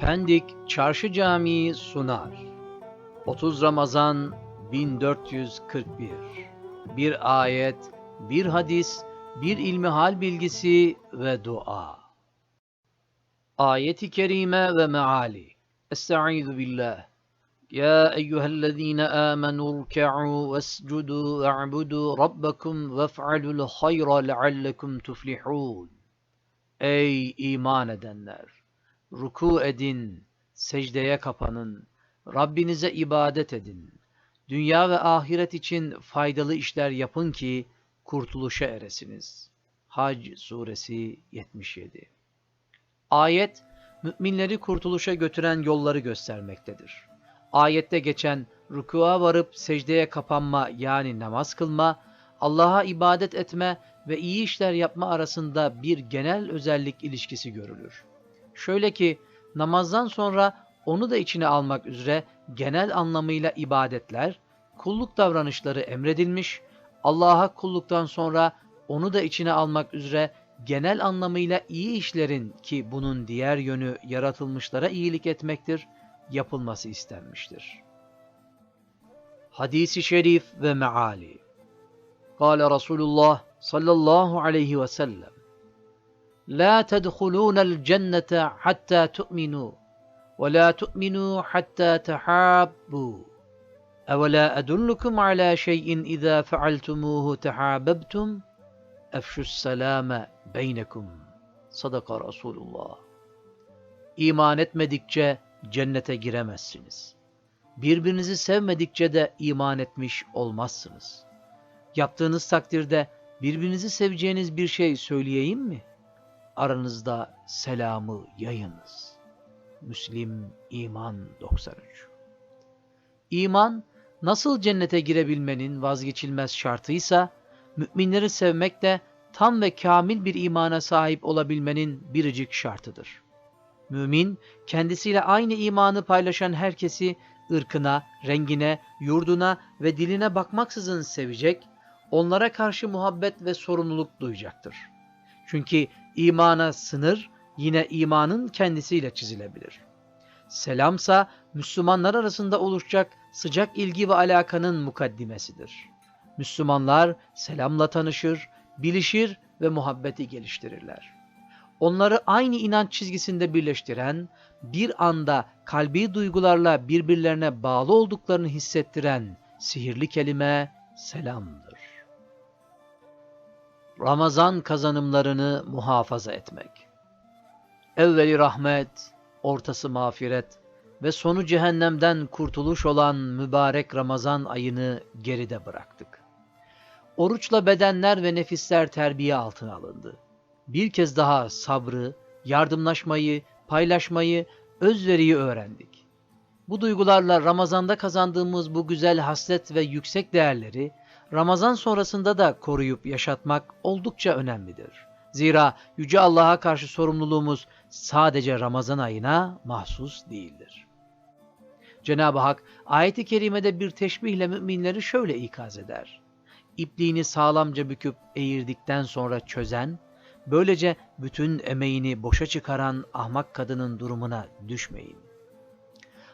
Pendik Çarşı Camii sunar. 30 Ramazan 1441 Bir ayet, bir hadis, bir ilmihal bilgisi ve dua. Ayeti kerime ve meali. Estaizu billah. يا أيها الذين آمنوا اركعوا واسجدوا واعبدوا ربكم وافعلوا الخير لعلكم تفلحون Ey iman edenler! Ruku edin, secdeye kapanın, Rabbinize ibadet edin. Dünya ve ahiret için faydalı işler yapın ki kurtuluşa eresiniz. Hac suresi 77 Ayet, müminleri kurtuluşa götüren yolları göstermektedir. Ayette geçen rükûa varıp secdeye kapanma yani namaz kılma, Allah'a ibadet etme ve iyi işler yapma arasında bir genel özellik ilişkisi görülür. Şöyle ki namazdan sonra onu da içine almak üzere genel anlamıyla ibadetler, kulluk davranışları emredilmiş, Allah'a kulluktan sonra onu da içine almak üzere genel anlamıyla iyi işlerin ki bunun diğer yönü yaratılmışlara iyilik etmektir, yapılması istenmiştir. Hadisi şerif ve meali Kale Resulullah sallallahu aleyhi ve sellem La tedhulûnel cennete hatta tu'minû ve la tu'minû hatta tehâbbû أولا أدلكم على شيء إذا فعلتموه تحاببتم أفشوا السلام بينكم صدق رسول الله İman etmedikçe cennete giremezsiniz. Birbirinizi sevmedikçe de iman etmiş olmazsınız. Yaptığınız takdirde birbirinizi seveceğiniz bir şey söyleyeyim mi? Aranızda selamı yayınız. Müslim İman 93 İman, nasıl cennete girebilmenin vazgeçilmez şartıysa, müminleri sevmek de tam ve kamil bir imana sahip olabilmenin biricik şartıdır. Mümin, kendisiyle aynı imanı paylaşan herkesi ırkına, rengine, yurduna ve diline bakmaksızın sevecek, onlara karşı muhabbet ve sorumluluk duyacaktır. Çünkü imana sınır yine imanın kendisiyle çizilebilir. Selamsa Müslümanlar arasında oluşacak sıcak ilgi ve alakanın mukaddimesidir. Müslümanlar selamla tanışır, bilişir ve muhabbeti geliştirirler onları aynı inanç çizgisinde birleştiren, bir anda kalbi duygularla birbirlerine bağlı olduklarını hissettiren sihirli kelime selamdır. Ramazan kazanımlarını muhafaza etmek. Evveli rahmet, ortası mağfiret ve sonu cehennemden kurtuluş olan mübarek Ramazan ayını geride bıraktık. Oruçla bedenler ve nefisler terbiye altına alındı bir kez daha sabrı, yardımlaşmayı, paylaşmayı, özveriyi öğrendik. Bu duygularla Ramazan'da kazandığımız bu güzel haslet ve yüksek değerleri Ramazan sonrasında da koruyup yaşatmak oldukça önemlidir. Zira Yüce Allah'a karşı sorumluluğumuz sadece Ramazan ayına mahsus değildir. Cenab-ı Hak ayeti kerimede bir teşbihle müminleri şöyle ikaz eder. İpliğini sağlamca büküp eğirdikten sonra çözen, Böylece bütün emeğini boşa çıkaran ahmak kadının durumuna düşmeyin.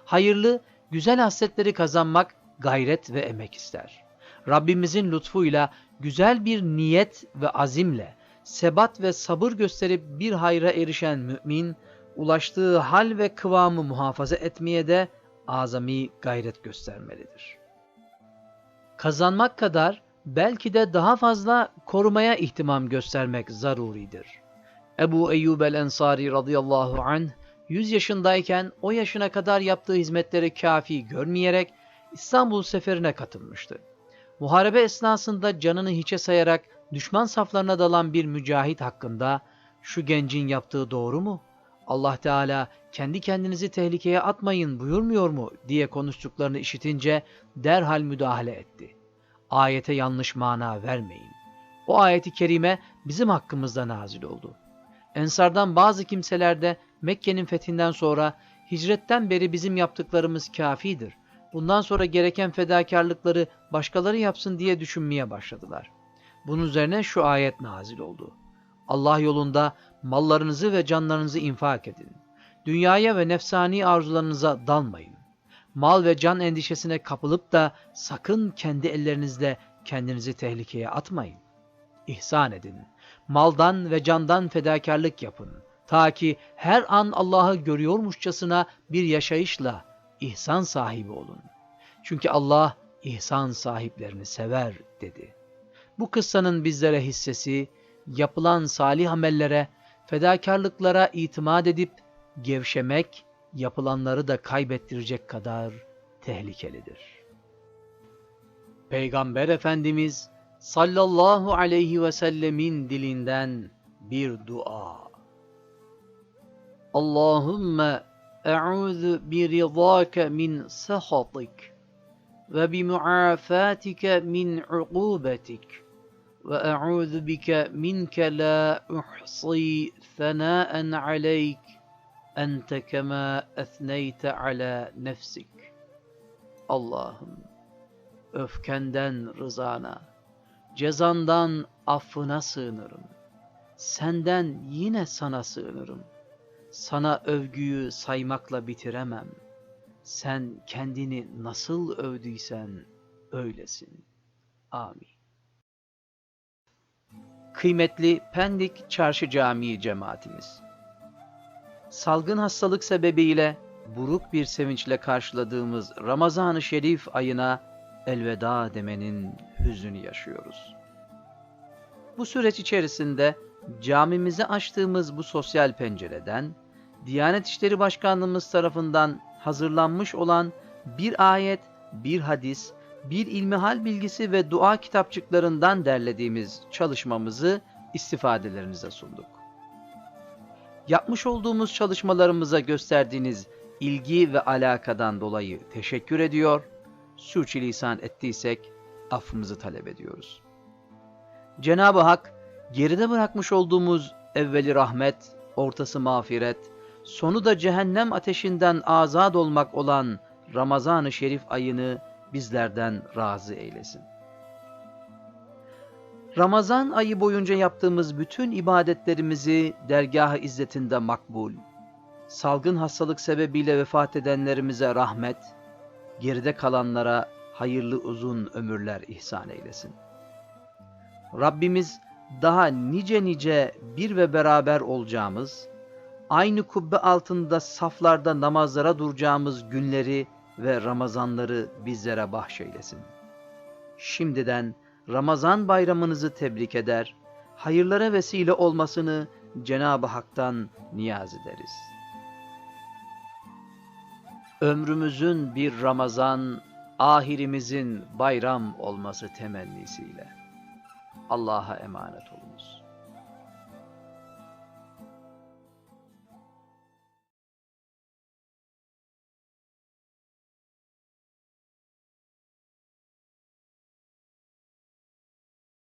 Hayırlı, güzel hasletleri kazanmak gayret ve emek ister. Rabbimizin lütfuyla güzel bir niyet ve azimle sebat ve sabır gösterip bir hayra erişen mümin, ulaştığı hal ve kıvamı muhafaza etmeye de azami gayret göstermelidir. Kazanmak kadar belki de daha fazla korumaya ihtimam göstermek zaruridir. Ebu Eyyub el-Ensari radıyallahu anh 100 yaşındayken o yaşına kadar yaptığı hizmetleri kafi görmeyerek İstanbul seferine katılmıştı. Muharebe esnasında canını hiçe sayarak düşman saflarına dalan bir mücahit hakkında şu gencin yaptığı doğru mu? Allah Teala kendi kendinizi tehlikeye atmayın buyurmuyor mu diye konuştuklarını işitince derhal müdahale etti ayete yanlış mana vermeyin. O ayeti kerime bizim hakkımızda nazil oldu. Ensardan bazı kimseler de Mekke'nin fethinden sonra hicretten beri bizim yaptıklarımız kafidir. Bundan sonra gereken fedakarlıkları başkaları yapsın diye düşünmeye başladılar. Bunun üzerine şu ayet nazil oldu. Allah yolunda mallarınızı ve canlarınızı infak edin. Dünyaya ve nefsani arzularınıza dalmayın. Mal ve can endişesine kapılıp da sakın kendi ellerinizle kendinizi tehlikeye atmayın. İhsan edin. Maldan ve candan fedakarlık yapın. Ta ki her an Allah'ı görüyormuşçasına bir yaşayışla ihsan sahibi olun. Çünkü Allah ihsan sahiplerini sever dedi. Bu kıssanın bizlere hissesi, yapılan salih amellere, fedakarlıklara itimat edip gevşemek, yapılanları da kaybettirecek kadar tehlikelidir. Peygamber Efendimiz sallallahu aleyhi ve sellemin dilinden bir dua. Allahümme sehatik ve bi muafatike min uqubetik ve e'udhu bike minke la uhsi thanâen aleyk ente kema ethneyte ala nefsik. Allah'ım öfkenden rızana, cezandan affına sığınırım. Senden yine sana sığınırım. Sana övgüyü saymakla bitiremem. Sen kendini nasıl övdüysen öylesin. Amin. Kıymetli Pendik Çarşı Camii cemaatimiz. Salgın hastalık sebebiyle buruk bir sevinçle karşıladığımız Ramazan-ı Şerif ayına elveda demenin hüznünü yaşıyoruz. Bu süreç içerisinde camimize açtığımız bu sosyal pencereden Diyanet İşleri Başkanlığımız tarafından hazırlanmış olan bir ayet, bir hadis, bir ilmihal bilgisi ve dua kitapçıklarından derlediğimiz çalışmamızı istifadelerinize sunduk. Yapmış olduğumuz çalışmalarımıza gösterdiğiniz ilgi ve alakadan dolayı teşekkür ediyor, sürçülisan ettiysek affımızı talep ediyoruz. Cenab-ı Hak geride bırakmış olduğumuz evveli rahmet, ortası mağfiret, sonu da cehennem ateşinden azad olmak olan Ramazan-ı Şerif ayını bizlerden razı eylesin. Ramazan ayı boyunca yaptığımız bütün ibadetlerimizi dergah-ı izzetinde makbul, salgın hastalık sebebiyle vefat edenlerimize rahmet, geride kalanlara hayırlı uzun ömürler ihsan eylesin. Rabbimiz daha nice nice bir ve beraber olacağımız, aynı kubbe altında saflarda namazlara duracağımız günleri ve Ramazanları bizlere bahşeylesin. Şimdiden Ramazan bayramınızı tebrik eder, hayırlara vesile olmasını Cenab-ı Hak'tan niyaz ederiz. Ömrümüzün bir Ramazan, ahirimizin bayram olması temennisiyle. Allah'a emanet olunuz.